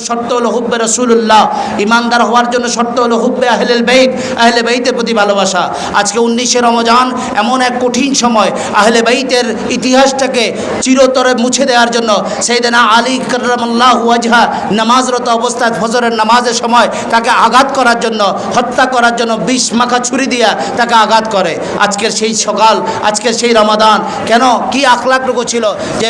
শর্ত হলো হুব্বে রসুল্লাহ ইমানদার হওয়ার জন্য শর্ত হলো হুব্বে আহলেল বেইত, আহলে বেইতের প্রতি ভালোবাসা। আজকে উনিশে রমজান এমন এক কঠিন সময়, আহলে বেইতের ইতিহাসটাকে চিরতরে মুছে দেওয়ার জন্য সেইদিনা আলী ওয়াজহা নামাজরত অবস্থায় ফজরের নামাজের সময় তাকে আঘাত করার জন্য, হত্যা করার জন্য বিষ মাখা ছুরি দিয়া তাকে আঘাত করে। আজকের সেই সকাল, আজকের সেই রমাদান, কেন? কি আখলাকটুকু ছিল যে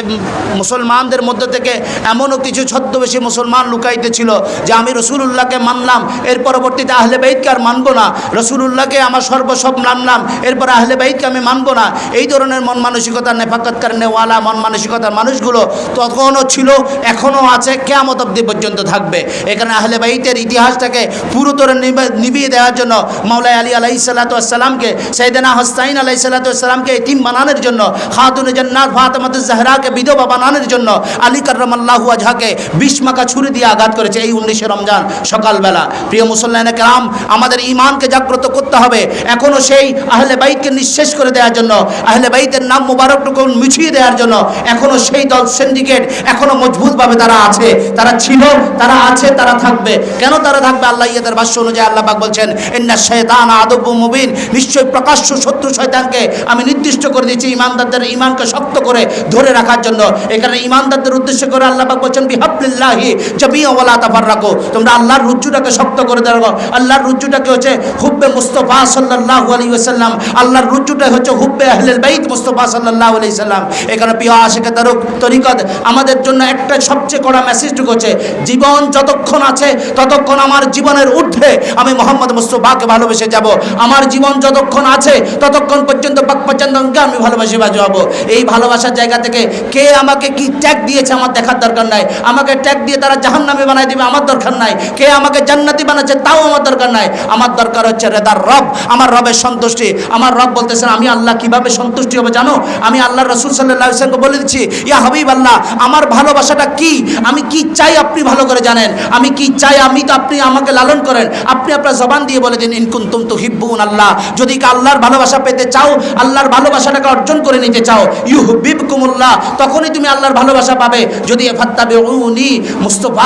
মুসলমানদের মধ্য থেকে এমনও কিছু ছদ্মবেশী মুসলমান লুকাইতে ছিল যে আমি রসুলুল্লাহকে মানলাম, এর পরবর্তীতে আহলে বেইতকে আর মানবো না। রসুলুল্লাহকে আমার সর্বসব মানলাম, এরপর আহলে বেইতকে আমি মানবো না। এই ধরনের মন মানসিকতার নেফাকতকার নেওয়ালা মন মানসিকতার মানুষগুলো তখনও ছিল, এখনও আছে, কেয়ামত অব্দি পর্যন্ত থাকবে। এখানে আহলে বাইতের ইতিহাসটাকে পুরোতরে নিবে- নিভিয়ে দেওয়ার জন্য মাওলাই আলী আলাই সাল্লাতামকে সৈদানা হস্তাইন আলাই সাল্লাতামকে এতিম বানানোর জন্য, খাতুন জান্নাত ফাতেমাত জাহরাকে বিধবা বানানোর জন্য, আলী কার্রমাল্লাহু আজহাকে বিষ মাকা ছুরি দিয়ে আঘাত করেছে এই উনিশে রমজান সকালবেলা। প্রিয় মুসল্লান কেরাম, আমাদের ইমানকে জাগ্রত করতে হবে। এখনও সেই আহলে বাইতকে নিঃশেষ করে দেওয়ার জন্য, আহলে বাইতের নাম মুবারকটুকু মিছিয়ে দেওয়ার জন্য এখনও সেই দল সিন্ডিকেট এখনও মজবুতভাবে তারা আছে। তারা ছিল, তারা আছে, তারা থাকবে। কেন তারা থাকবে? আল্লাহ ইয়াদের ভাষ্য অনুযায়ী আল্লাহ পাক বলছেন, ইন্না শয়তান আদব্য মুবিন। নিশ্চয়ই প্রকাশ্য শত্রু শয়তানকে আমি নির্দিষ্ট করে দিয়েছি ইমানদারদের ইমানকে শক্ত করে ধরে রাখার জন্য। এখানে ইমানদারদের উদ্দেশ্য করে আল্লাহ পাক বলছেন, বিহাবলিল্লাহি জামিয়া ওয়ালা তাফাররাকু। তোমরা আল্লাহর রুজ্জুটাকে শক্ত করে দাও। আল্লাহর রুজ্জুটাকে হচ্ছে হুব্বে মুস্তাফা সাল্লাল্লাহু আলাইহি ওয়াসাল্লাম। আল্লাহর রুজ্জুটা হচ্ছে হুব্বে আহলেল বাইত মুস্তাফা সাল্লাল্লাহু আলাইহি সাল্লাম এখানে প্রিয় আশিকে তারক তরিকত, আমাদের জন্য একটা সবচেয়ে কড়া মেসেজটুকু হচ্ছে, জীবন যতক্ষণ আছে, ততক্ষণ আমার জীবনের ঊর্ধ্বে আমি মোহাম্মদ মুস্তফাকে ভালোবেসে যাব। আমার জীবন যতক্ষণ আছে, ততক্ষণ পর্যন্ত বাকপাচন্দনকে আমি ভালোবাসে বাজবাবো এই ভালোবাসার জায়গা থেকে কে আমাকে কি ট্যাগ দিয়েছে আমার দেখার দরকার নাই। আমাকে ট্যাগ দিয়ে তারা জাহান নামে বানাই দিবে, আমার দরকার নাই। কে আমাকে জান্নাতি বানাচ্ছে তাও আমার দরকার নাই। আমার দরকার হচ্ছে রেদার রব। আমার রবের সন্তুষ্টি। আমার রব বলতেছেন, আমি আল্লাহ কীভাবে সন্তুষ্টি হবে জানো? আমি আল্লাহ রসুল সাল্লাহ ইসলামকে বলে দিচ্ছি, ইয়া হাবিব আল্লাহ আমার ভালোবাসাটা কি? আমি কি চাই আপনি ভালো করে জানেন? আমি কি চাই আমি তো আপনি আমাকে লালন করেন? আপনি আপনার জবান দিয়ে বলে দিন ইনকুন তুম তো হিব্বুন আল্লাহ, যদি আল্লাহর ভালোবাসা পেতে চাও, আল্লাহর ভালোবাসাটাকে অর্জন করে নিতে চাও ইউ হুবিব কুমুল্লাহ তখনই তুমি আল্লাহর ভালোবাসা পাবে। যদি ফাত্তাবে উনি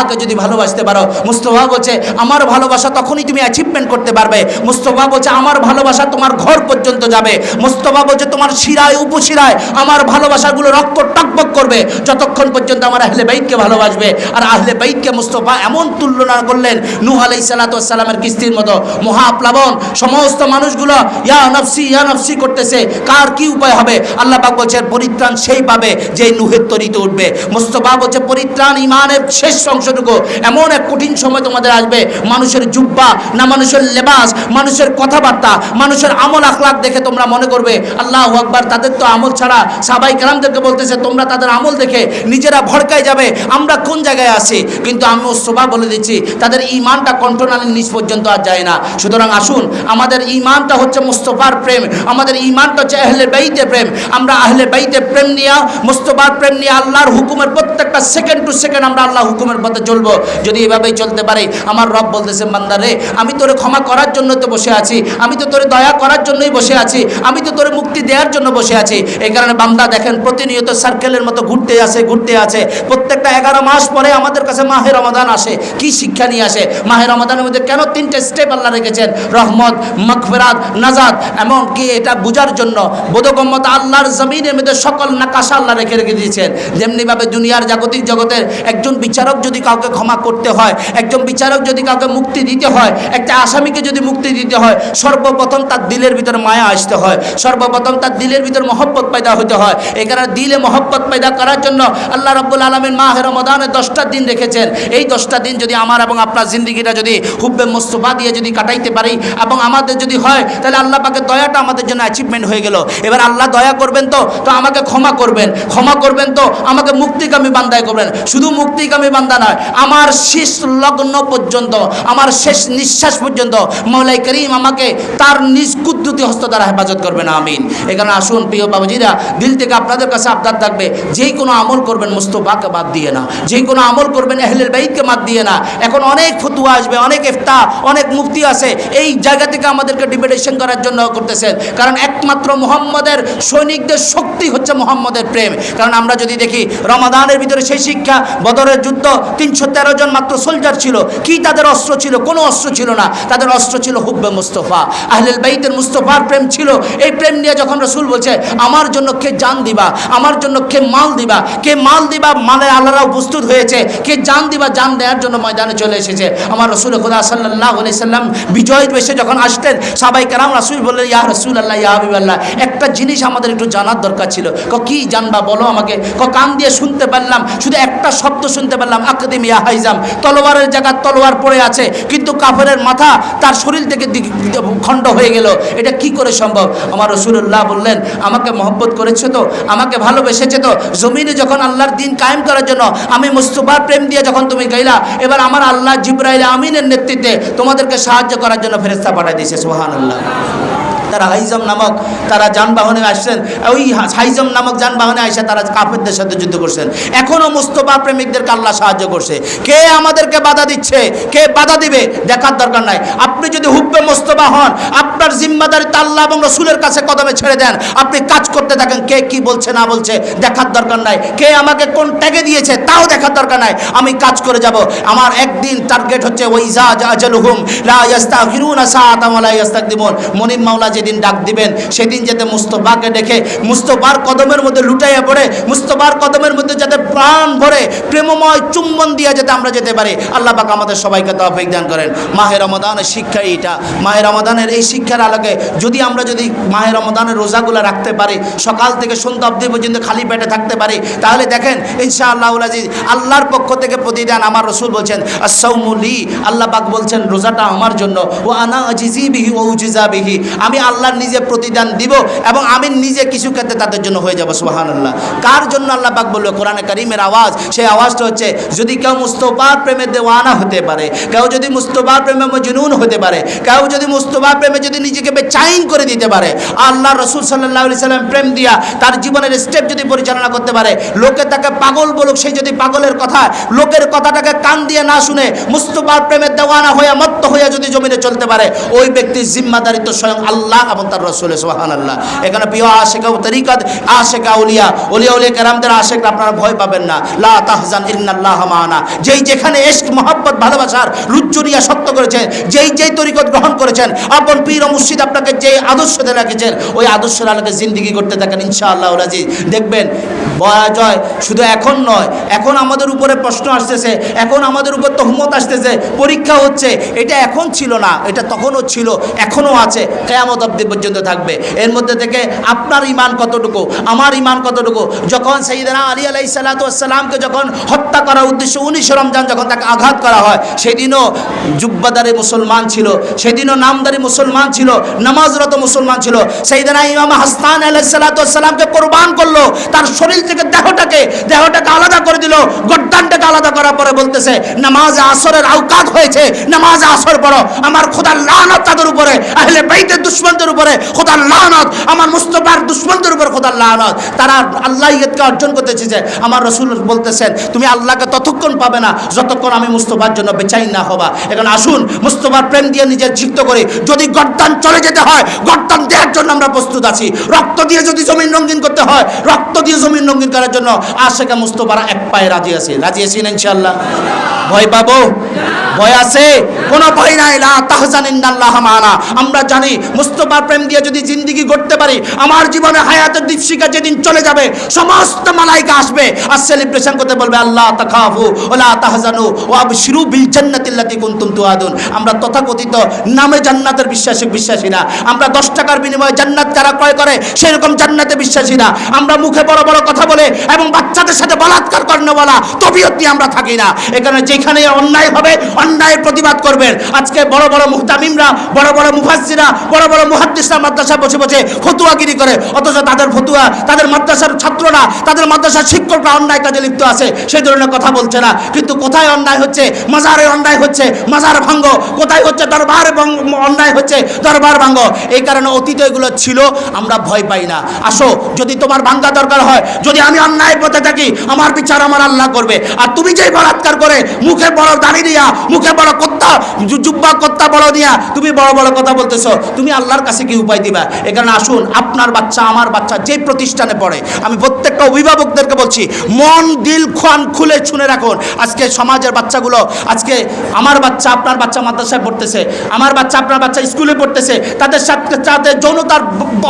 মুস্তফাকে যদি ভালোবাসতে পারো, মুস্তফা বলছে, আমার ভালোবাসা তখনই তুমি অ্যাচিভমেন্ট করতে পারবে। মুস্তফা বলছে, আমার ভালোবাসা তোমার ঘর পর্যন্ত যাবে। মুস্তফা বলছে, তোমার শিরায়, উপশিরায় আমার ভালোবাসাগুলো রক্ত টকবক করবে। যতক্ষণ পর্যন্ত আমার আহলে বাইতকে ভালোবাসবে। আর আহলে বাইতকে মুস্তফা এমন তুলনা করলেন, নূহ আলাই সালাতামের কিস্তির মতো। মহাপ্লাবন, সমস্ত মানুষগুলো, ইয়া নফসি ইয়া নফসি করতেছে, কার কি উপায় হবে? আল্লাহ পাক বলছে পরিত্রাণ সেই পাবে যে নুহের তরিতে উঠবে। মুস্তফা বলছে, পরিত্রাণ ইমানের শেষ অংশটুকু এমন এক কঠিন সময় তোমাদের আসবে। মানুষের জুব্বা না মানুষের লেবাস, মানুষের কথাবার্তা, মানুষের আমল আখলাক দেখে তোমরা মনে করবে, আল্লাহ আকবার, তাদের তো আমল ছাড়া সাবাই কালামদেরকে বলতেছে, তোমরা তাদের আমল দেখে নিজেরা ভড়কায় যাবে, আমরা কোন জায়গায় আছি? কিন্তু আমি সোভা বলে দিচ্ছি, তাদের ইমানটা কন্ট্রোলালের নিচ পর্যন্ত আর যায় না। সুতরাং আসুন, আমাদের ইমানটা হচ্ছে মুস্তফার প্রেম, আমাদের ইমানটা হচ্ছে আহলে বাইতে প্রেম। আমরা আহলে বাইতে প্রেম নিয়ে, মুস্তফার প্রেম নিয়ে আল্লাহর হুকুমের প্রত্যেকটা সেকেন্ড টু সেকেন্ড আমরা আল্লাহ হুকুমের পথে চলবো? যদি এভাবেই চলতে পারে, আমার রব বলতেছে বান্দারে আমি তোরে ক্ষমা করার জন্য তো বসে আছি, আমি তো তোরে দয়া করার জন্যই বসে আছি, আমি তো তোরে মুক্তি দেওয়ার জন্য বসে আছি। এই কারণে বান্দা দেখেন, প্রতিনিয়ত সার্কেলের মতো ঘুরতে আসে, ঘুরতে আছে প্রত্যেকটা এগারো মাস পরে আমাদের কাছে মাহের রমাদান আসে। কি শিক্ষা নিয়ে আসে? মাহের রমাদানের মধ্যে কেন তিনটে স্টেপ আল্লাহ রেখেছেন? রহমত মকফেরাত নাজাদ এমনকি এটা বোঝার জন্য বোধগম্যতা আল্লাহর জমিনের মধ্যে সকল নাকাশা আল্লাহ রেখে রেখে দিয়েছেন। যেমনিভাবে দুনিয়ার জাগতিক জগতের একজন বিচারক যদি কাউকে ক্ষমা করতে হয়, একজন বিচারক যদি কাউকে মুক্তি দিতে হয়, একটা আসামিকে যদি মুক্তি দিতে হয়, সর্বপ্রথম তার দিলের ভিতরে মায়া আসতে হয়, সর্বপ্রথম তার দিলের ভিতর মহব্বত পয়দা হতে হয়। এখানে দিলে মহব্বত পয়দা করার জন্য আল্লাহ রব্বুল আলমিন মাহের রমদানে দশটা দিন রেখেছেন। এই দশটা দিন যদি আমার এবং আপনার জিন্দিগিটা যদি হুব্বে মুস্তফা দিয়ে যদি কাটাইতে পারি এবং আমাদের যদি হয়, তাহলে আল্লাহ পাকে দয়াটা আমাদের জন্য অ্যাচিভমেন্ট হয়ে গেল। এবার আল্লাহ দয়া করবেন তো তো আমাকে ক্ষমা করবেন। ক্ষমা করবেন তো, আমাকে মুক্তিকামী বান্দায় করবেন। শুধু মুক্তিকামী বান্দা নয় আমার শেষ লগ্ন পর্যন্ত, আমার শেষ নিঃশ্বাস পর্যন্ত মৌলাই করিম আমাকে তার নিজ কুদ্দুতি হস্ত দ্বারা হেফাজত করবেন আমিন। এখানে আসুন, প্রিয় বাবুজিরা, দিল থেকে আপনাদের কাছে আবদার থাকবে যেই কোনো আমল করবেন মুস্তফাকে বাদ দিয়ে না যেই কোনো আমল করবেন এহলের বাইতকে বাদ দিয়ে না। এখন অনেক ফতুয়া আসবে, অনেক ইফতা অনেক মুফতি আছে, এই জায়গা থেকে আমাদেরকে ডিবেটেশন করার জন্য করতেছেন। কারণ একমাত্র মোহাম্মদের সৈনিকদের শক্তি হচ্ছে মোহাম্মদের প্রেম। কারণ আমরা যদি দেখি, রমাদানের ভিতরে সেই শিক্ষা, বদরের যুদ্ধ তিনশো তেরো জন মাত্র সোলজার ছিল। কি তাদের অস্ত্র ছিল? কোনো অস্ত্র ছিল না। তাদের অস্ত্র ছিল হুব্বে মুস্তফা। আহলেল বাইতের মুস্তফার প্রেম ছিল। এই প্রেম নিয়ে যখন রসুল বলছে, আমার জন্য কে জান দিবা? আমার জন্য কে মাল দিবা? কে মাল দিবা? মালের আল্লাহরাও প্রস্তুত হয়েছে। কে জান দিবা? জান দেওয়ার জন্য ময়দানে চলে এসেছে। আমার রসুল খুদা সাল্লাহ সাল্লাম বিজয় বেশে যখন আসতেন সবাই কারাম রাসুল বললেন, ইয়া রসুল আল্লাহ ইয়া হাবিব আল্লাহ একটা জিনিস আমাদের একটু জানার দরকার ছিল। ক, কি জানবা? বলো আমাকে। ক, কান দিয়ে শুনতে পারলাম। শুধু একটা শব্দ শুনতে পারলাম আকদিম ইয়া হাইজাম। তলোয়ারের জায়গা তলোয়ার পড়ে আছে, কিন্তু কাফেরের মাথা তার শরীর থেকে খণ্ড হয়ে গেল। এটা কি করে সম্ভব? আমার রসুল্লাহ বললেন, আমাকে মহব্বত করেছে তো? আমাকে ভালোবেসেছে তো? জমিনে যখন আল্লাহর দিন কায়েম করার জন্য আমি মুস্তফার প্রেম দিয়ে যখন তুমি গাইলা এবার আমার আল্লাহ জিব্রাইল আমিনের নেতৃত্বে তোমাদেরকে সাহায্য করার জন্য ফেরেস্তা পাঠাই দিয়েছে সোহান আল্লাহ তারা হাইজম নামক তারা যানবাহনে আসছেন, ওই হাইজম নামক যানবাহনে আসে তারা কাফেরদের সাথে যুদ্ধ করছেন। এখনও মুস্তফা প্রেমিকদেরকে আল্লাহ সাহায্য করছে। কে আমাদেরকে বাধা দিচ্ছে? কে বাধা দিবে? দেখার দরকার নাই। আপনি যদি হুব্বে মোস্তফা হন, আপনার জিম্মাদারি আল্লাহ এবং রসুলের কাছে কদমে ছেড়ে দেন। আপনি কাজ করতে থাকেন, কে কি বলছে, না বলছে, দেখার দরকার নাই। কে আমাকে কোন ট্যাগে দিয়েছে, তাও দেখার দরকার নাই। আমি কাজ করে যাব। আমার একদিন টার্গেট হচ্ছে ওইজা আজালুহুম লা ইয়াস্তাখিরুনা সাআতাম ওয়া লা ইয়াস্তাকদিমুন মনিব মাওলা যেদিন ডাক দিবেন, সেদিন যাতে মুস্তফাকে দেখে, মুস্তফার কদমের মধ্যে লুটাইয়া পড়ে, মুস্তফার কদমের মধ্যে যাতে প্রাণ ভরে, প্রেমময় চুম্বন দিয়ে যাতে আমরা যেতে পারি। আল্লাহ পাক আমাদের সবাইকে তৌফিক দান করেন। মাহে রমাদানের শিক্ষা এইটা। মাহে রমাদানের এই শিক্ষার আলোকে যদি আমরা যদি মাহে রমাদানের রোজাগুলো রাখতে পারি, সকাল থেকে সন্ধ্যা অবধি পর্যন্ত খালি পেটে থাকতে পারি, তাহলে দেখেন ইনশা আল্লাহ আজিজ, আল্লাহর পক্ষ থেকে প্রতিদান আমার রসুল বলছেন আসাউমুলি আল্লাহ পাক বলছেন, রোজাটা আমার জন্য। ও আনা আজিজি বিহি ও উজিজা বিহি। আমি আল্লাহর নিজে প্রতিদান দিব এবং আমি নিজে কিছু ক্ষেত্রে তাদের জন্য হয়ে যাব সোহান আল্লাহ কার জন্য আল্লাহ পাক বলল? কোরআনে করিমের আওয়াজ, সেই আওয়াজটা হচ্ছে, যদি কেউ মুস্তফার প্রেমে দেওয়ানা হতে পারে, কেউ যদি মুস্তফার প্রেমে মজনুন হতে পারে, কেউ যদি মুস্তফার প্রেমে যদি নিজেকে বেচাইন করে দিতে পারে, আল্লাহ রসুল সাল্লাহ সাল্লাম প্রেম দিয়া তার জীবনের স্টেপ যদি পরিচালনা করতে পারে, লোকে তাকে পাগল বলুক সেই যদি পাগলের কথা, লোকের কথাটাকে কান দিয়ে না শুনে মুস্তফার প্রেমের দেওয়ানা হয়ে মত্ত হয়ে যদি জমিনে চলতে পারে, ওই ব্যক্তির জিম্মাদারিত্ব স্বয়ং আল্লাহ এবং তার রসুল সোহান আল্লাহ এখানে প্রিয় আশেকা ও তরিকত আশেকা উলিয়া উলিয়া উলিয়া কেরামদের আশেক আপনারা ভয় পাবেন না। লা তাহজান ইন্নাল্লাহ মানা। যেই যেখানে এশক, মহব্বত, ভালোবাসার রুজ্জুরিয়া সত্য করেছেন, যেই যেই তরিকত গ্রহণ করেছেন, আপন পীর ও মুর্শিদ আপনাকে যে আদর্শ দিয়ে রেখেছেন, ওই আদর্শের আলোকে জিন্দিগি করতে থাকেন ইনশাআল্লাহ রাজি দেখবেন জয় শুধু এখন নয়, এখন আমাদের উপরে প্রশ্ন আসতেছে, এখন আমাদের উপর তহমত আসতেছে, পরীক্ষা হচ্ছে এটা এখন ছিল না, এটা তখনও ছিল, এখনও আছে, কেয়ামত অব্দি পর্যন্ত থাকবে। এর মধ্যে থেকে আপনার ইমান কতটুকু, আমার ইমান কতটুকু? যখন সঈদানা আলী আলাই সাল্লাতামকে যখন হত্যা করার উদ্দেশ্যে উনিশ রমজান যখন তাকে আঘাত করা হয়, সেদিনও জুব্বাদারি মুসলমান ছিল, সেদিনও নামদারি মুসলমান ছিল, নামাজরত মুসলমান ছিল। সেইদিনা ইমাম হাস্তান আলাই সাল্লাতামকে কোরবান করল, তার শরীর থেকে দেহটাকে দেহটাকে আলাদা করে দিল গড্ডানটাকে আলাদা করার পরে বলতেছে, নামাজ আসরের আওকাত হয়েছে, নামাজ আসর পড়ো আমার খোদার লানত তাদের উপরে, আহলে বাইতের দুশ্মনদের উপরে, খোদার লানত, আমার মুস্তফার দুশ্মনদের উপর খোদার লানত। তারা আল্লাহ ইয়তকে অর্জন করতে চেয়েছে আমার রসুল বলতেছেন, তুমি আল্লাহকে ততক্ষণ পাবে না, যতক্ষণ আমি মুস্তফার জন্য বেচাই না হবা। এখন আসুন, মুস্তফার প্রেম দিয়ে নিজের যুক্ত করি। যদি গর্দান চলে যেতে হয়, গর্দান দেওয়ার জন্য আমরা প্রস্তুত আছি। রক্ত দিয়ে যদি জমিন রঙিন করতে হয়, রক্ত দিয়ে জমিন রঙিন করার জন্য আশেকা মুস্তফারা এক পায়ে রাজি আছে। রাজি আছি না ইনশাল্লাহ ভয় পাবো? ভয় আছে? কোনো ভয় নাই। লা তাহজানিন্নাল্লাহ মানা। আমরা জানি, মুস্তফার প্রেম দিয়ে যদি জিন্দিগি গড়তে পারি, আমার জীবনে হায়াতের দীপশিকা যেদিন চলে যাবে, সমস্ত মালাইকা আসবে। আর সেলিব্রেশন করতে বলবে, আল্লাহ তাকাফু ওলা তাহজানু ও আবশিরু বিল জান্নাতিল্লাতি কুনতুম তুআদুন। আমরা তথাকথিত নামে জান্নাতের বিশ্বাসী বিশ্বাসী না। আমরা দশ টাকার বিনিময়ে জান্নাত যারা ক্রয় করে, সেরকম জান্নাতে বিশ্বাসী না। আমরা মুখে বড় বড় কথা বলে এবং বাচ্চাদের সাথে বলাৎকার করেন বলা তবিয়ত নিয়ে আমরা থাকি না। এখানে যেখানে অন্যায় হবে অন্যায়ের প্রতিবাদ করবেন। আজকে বড় বড় মুহতামিমরা, বড় বড় মুফাসসিরা, বড় বড় মুহাদ্দিসরা মাদ্রাসা বসে বসে ফতুয়াগিরি করে, অথচ তাদের ফতুয়া, তাদের মাদ্রাসার ছাত্ররা, তাদের মাদ্রাসার শিক্ষকরা অন্যায় কাজে লিপ্ত আছে, সেই ধরনের কথা বলছে না। কিন্তু কোথায় অন্যায় হচ্ছে? মাজারে অন্যায় হচ্ছে, মাজার ভাঙ্গ। কোথায় হচ্ছে? দরবার অন্যায় হচ্ছে, দরবার ভাঙ্গ। এই কারণে অতীত এগুলো ছিল, আমরা ভয় পাই না। আসো, যদি তোমার ভাঙ্গা দরকার হয়, যদি আমি অন্যায় পথে থাকি, আমার বিচার আমার আল্লাহ করবে। আর তুমি যেই বলাৎকার করে মুখে বড় দাড়ি দিয়া মুখে বড় কত্তা জুব্বা কত্তা বড় দিয়া তুমি বড় বড় কথা বলতেছো, তুমি আল্লাহর কাছে কি উপায় দিবা? এখানে আসুন, আপনার বাচ্চা, আমার বাচ্চা যে প্রতিষ্ঠানে পড়ে, আমি প্রত্যেকটা অভিভাবকদেরকে বলছি, মন, দিল খান খুলে শুনে রাখুন, আজকে সমাজের বাচ্চাগুলো, আজকে আমার বাচ্চা, আপনার বাচ্চা মাদ্রাসায় পড়তেছে, আমার বাচ্চা, আপনার বাচ্চা স্কুলে পড়তেছে, তাদের সাথে, তাদের যৌনতার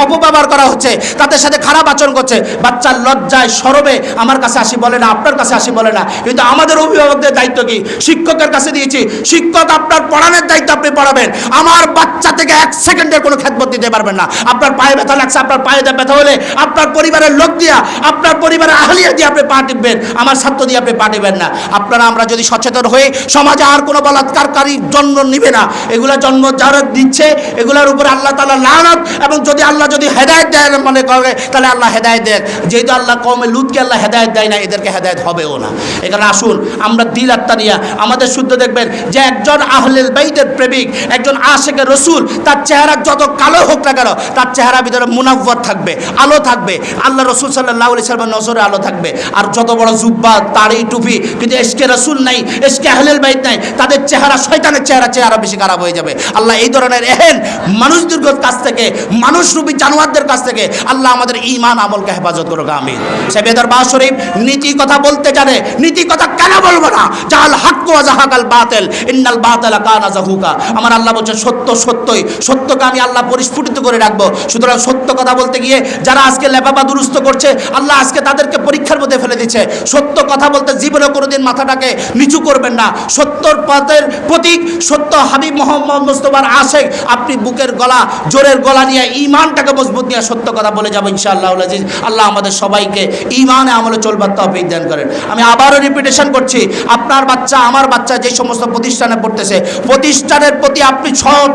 অপব্যবহার করা হচ্ছে, তাদের সাথে খারাপ আচরণ করছে, বাচ্চার লজ্জায় সরবে, আমার কাছে আসি বলে না, আপনার কাছে আসি বলে না, কিন্তু আমাদের অভিভাবকদের দায়িত্ব কি? শিক্ষকের কাছে দিয়েছি। শিক্ষক আপনার পড়ানোর দায়িত্ব আপনি পড়াবেন। আমার বাচ্চা থেকে এক সেকেন্ডের কোনো খেদমত দিতে পারবেন না। আপনার পায়ে ব্যথা লাগছে, আপনার পায়ে ব্যথা হলে আপনার পরিবারের লোক দিয়া, আপনার পরিবারের আহলিয়া দিয়ে আপনি পা টিপবেন। আমার ছাত্র দিয়ে আপনি পা টিপবেন না। আপনারা আমরা যদি সচেতন হয়ে সমাজে আর কোনো বলাৎকারকারী জন্ম নিবে না, এগুলা জন্ম যারা দিচ্ছে, এগুলোর উপর আল্লাহ তালা লানত, এবং যদি আল্লাহ যদি হেদায়ত দেয় মনে করে, তাহলে আল্লাহ হেদায়ত দেন। যেহেতু আল্লাহ কমে লুতকে আল্লাহ হেদায়ত দেয় না, এদেরকে হেদায়ত হবেও না। এখানে আসুন, আমরা দিল আত্মা নিয়ে আমাদের শুদ্ধ দেখবেন যে একজন আহলেল বাইতের প্রেমিক, একজন আশেকের রসুল, তার চেহারা যত কালো হোক না কেন, তার চেহারা ভিতরে মুনাব্বর থাকবে, আলো থাকবে। আল্লাহ রসুল সাল্লাহ আলি সাল্লামের নজরে আলো থাকবে। আর যত বড় জুব্বা তাড়ি টুপি, কিন্তু এসকে রসুল নাই এসকে আহলেল বাইত নাই, তাদের চেহারা শয়তানের চেহারা চেহারা বেশি খারাপ হয়ে যাবে। আল্লাহ এই ধরনের এহেন মানুষদের কাছ থেকে, মানুষরূপী জানোয়ারদের কাছ থেকে আল্লাহ আমাদের ইমান আমলকে হেফাজত করুক আমি সে বেদর বা শরীফ নীতি কথা বলতে জানে, নীতি কথা কেন বলব না? জাহাল হাক্কু জাহাকাল বাতেল। ইন্নাল কানা জাহুকা। আমার আল্লাহ সত্য সত্যই। সত্যকে আমি আল্লাহ পরিস্ফুটিত করে রাখব। সুতরাং সত্য কথা বলতে গিয়ে যারা আজকে দুরুস্ত করছে, আল্লাহ আজকে তাদেরকে পরীক্ষার মধ্যে ফেলে দিচ্ছে। সত্য কথা বলতে জীবনে কোনোদিন মাথাটাকে নিচু করবেন না। সত্যর প্রতীক, সত্য হাবিব মোহাম্মদ মুস্তফার আপনি বুকের গলা, জোরের গলা নিয়ে ইমানটাকে মজবুত নিয়ে সত্য কথা বলে যাব ইনশাআল্লাহ আজিজ। আল্লাহ আমাদের সবাইকে ইমানে আমলে চলবার তৌফিক দান করেন। আমি আবারও রিপিটেশন করছি, আপনার বাচ্চা, আমার বাচ্চা যে সমস্ত প্রতিষ্ঠানে পড়তেছে, প্রতিষ্ঠানের প্রতি আপনি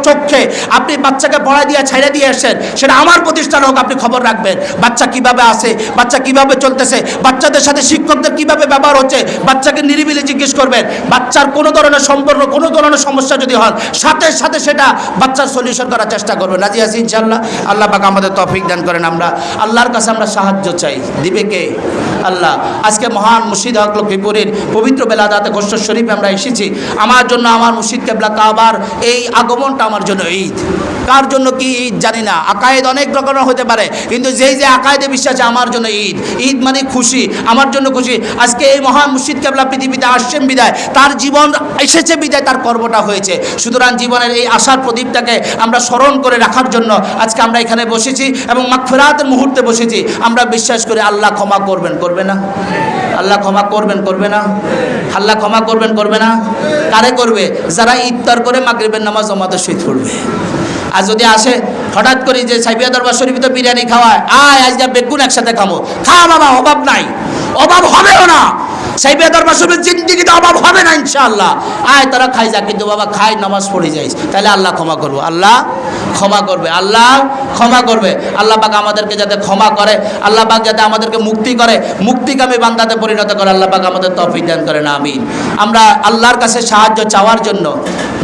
চোখে আপনি বাচ্চাকে পড়া দিয়ে ছেড়ে দিয়ে এসেন সেটা আমার প্রতিষ্ঠান হোক, আপনি খবর রাখবেন। বাচ্চা কীভাবে আসে বাচ্চা কীভাবে চলতেছে, বাচ্চাদের সাথে শিক্ষকদের কীভাবে ব্যবহার হচ্ছে, বাচ্চাকে নিরিবিলি জিজ্ঞেস করবেন। বাচ্চার কোনো ধরনের সম্পর্ক, কোনো ধরনের সমস্যা যদি হয় সাথে সাথে সেটা বাচ্চার সলিউশন করার চেষ্টা করবেন। রাজি আছি ইনশাল্লাহ আল্লাহ পাক আমাদের তফিক দান করেন আমরা। আল্লাহর কাছে আমরা সাহায্য চাই। দিবে কে? আল্লাহ, আজকে মহান মুর্শিদ হক লক্ষ্মীপুরের পবিত্র বেলাদাতে গোষ্ঠ শরীফে আমরা এসেছি। আমার জন্য আমার মুর্শিদ কেবলা কাবার এই আগমনটা আমার জন্য ঈদ। কার জন্য কি ঈদ জানি না। আকায়েদ অনেক রকমের হতে পারে, কিন্তু যেই যে আকায়েদে বিশ্বাসে আমার জন্য ঈদ। ঈদ মানে খুশি, আমার জন্য খুশি। আজকে এই মহান মুর্শিদ কেবলা পৃথিবীতে আসছেন বিদায়, তার জীবন এসেছে বিদায়, তার কর্মটা হয়েছে। সুতরাং জীবনের এই আশার প্রদীপটাকে আমরা স্মরণ করে রাখার জন্য আজকে আমরা এখানে বসেছি এবং মাগফিরাতের মুহূর্তে বসেছি। আমরা বিশ্বাস করি আল্লাহ ক্ষমা করবেন, করবে না? আল্লাহ ক্ষমা করবেন, করবে না? আল্লাহ ক্ষমা করবেন, করবে না? কারে করবে? যারা ইফতার করে মাগরিবের নামাজ জমাতে শহীদ পড়বে। আর যদি আসে, হঠাৎ করে যে সাইবিয়া দরবার শরীফ তো বিরিয়ানি খাওয়ায়, আয়, আজকে বেগুন একসাথে খাব। খা বাবা, অভাব নাই। অভাব হবেও না। সাইবিয়া দরবার শরীফের জিন্দিগিতে অভাব হবে না, ইনশাআল্লাহ। আয়, তারা খাই যা, কিন্তু বাবা, খাই, নামাজ পড়ে যাইস। তাহলে আল্লাহ ক্ষমা করব। আল্লাহ ক্ষমা করবে। আল্লাহ ক্ষমা করবে। আল্লাহ পাক আমাদেরকে যাতে ক্ষমা করে, আল্লাহ পাক যাতে আমাদেরকে মুক্তি করে, মুক্তিকামী বান্দাতে পরিণত করে, আল্লাহ পাক আমাদের তৌফিক দান করেন, আমিন। আমরা আল্লাহর কাছে সাহায্য চাওয়ার জন্য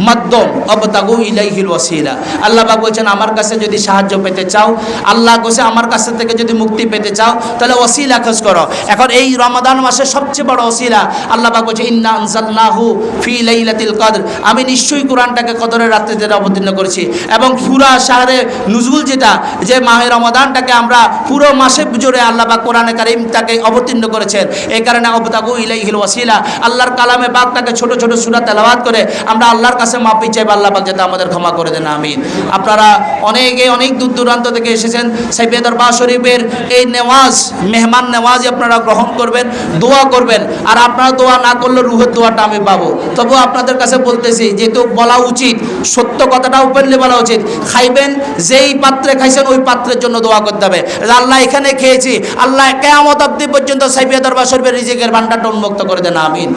মাধ্যম অবতাগু ইলাইহিল ওয়াসিলা। আল্লাহ পাক বলছেন, আমার কাছে যদি সাহায্য পেতে চাও, আল্লাহ কাছে আমার কাছে থেকে যদি মুক্তি পেতে চাও, তাহলে ওসিলা খোঁজ করো। এখন এই রমাদান মাসে সবচেয়ে বড় ওসিলা আল্লাহ পাক বলছে, ইন্না আনজালনাহু ফি লাইলাতিল কদর। আমি নিশ্চয়ই কোরআনটাকে কদরের রাত্রিতে অবতীর্ণ করেছি। এবং পুরা শাহরে নুজুল যেটা, যে মাহে রমাদানটাকে আমরা পুরো মাসে জুড়ে আল্লাহ পাক কোরআনে কারিম তাকে অবতীর্ণ করেছেন। এই কারণে অবতাগু ইলাইহিল ওয়াসিলা, আল্লাহর কালামে পাকটাকে ছোট ছোট সূরা তেলাওয়াত করে আমরা আল্লাহর কাছে মাপি চাইব আল্লাহ পাক যাতে আমাদের ক্ষমা করে দেন, আমিন। আপনারা অনেকে অনেক দূর দূরান্ত থেকে এসেছেন সাইবে দরবার শরীফের এই নেওয়াজ, মেহমান নেওয়াজ আপনারা গ্রহণ করবেন, দোয়া করবেন, আর আপনারা দোয়া না করলে রুহের দোয়াটা আমি পাবো। তবু আপনাদের কাছে বলতেছি, যেহেতু বলা উচিত, সত্য কথাটা ওপেনলি বলা উচিত, খাইবেন, যেই পাত্রে খাইছেন, ওই পাত্রের জন্য দোয়া করতে হবে। আল্লাহ এখানে খেয়েছি, আল্লাহ কেয়ামত অব্দি পর্যন্ত সাইবিয়া দরবার শরীফের রিজিকের ভান্ডারটা উন্মুক্ত করে দেন, আমিন।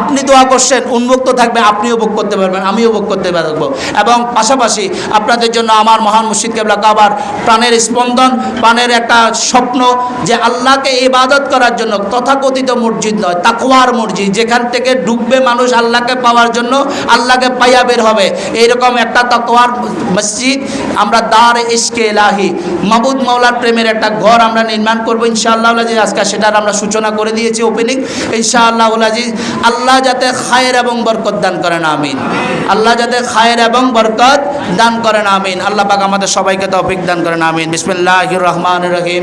আপনি দোয়া করছেন, উন্মুক্ত থাকবে, আপনিও ভোগ করতে পারবেন আমিও ভোগ করতে পারব। এবং পাশাপাশি আপনাদের জন্য আমার মহান মুর্শিদ কেবলা কাবার প্রাণের স্পন্দন, প্রাণের একটা স্বপ্ন যে আল্লাহকে ইবাদত করার জন্য তথাকথিত মসজিদ নয় তাকুয়ার মসজিদ, যেখান থেকে ঢুকবে মানুষ আল্লাহকে পাওয়ার জন্য আল্লাহকে পাইয়া বের হবে। এইরকম একটা তাকুয়ার মসজিদ আমরা দার ইস্কে এলাহি মাবুদ মাওলার প্রেমের একটা ঘর আমরা নির্মাণ করব ইনশাআল্লাহ আজিজ আজকে সেটার আমরা সূচনা করে দিয়েছি ওপেনিং ইনশাআল্লাহ আল্লাহ যাতে খায়ের এবং বরকত দান করেন, আমিন। আল্লাহ যাতে খায়ের এবং বরকত দান করেন, আমিন। আল্লাহ পাক আমাদের সবাইকে তৌফিক দান করেন, আমিন। বিসমিল্লাহির রহমান রহিম।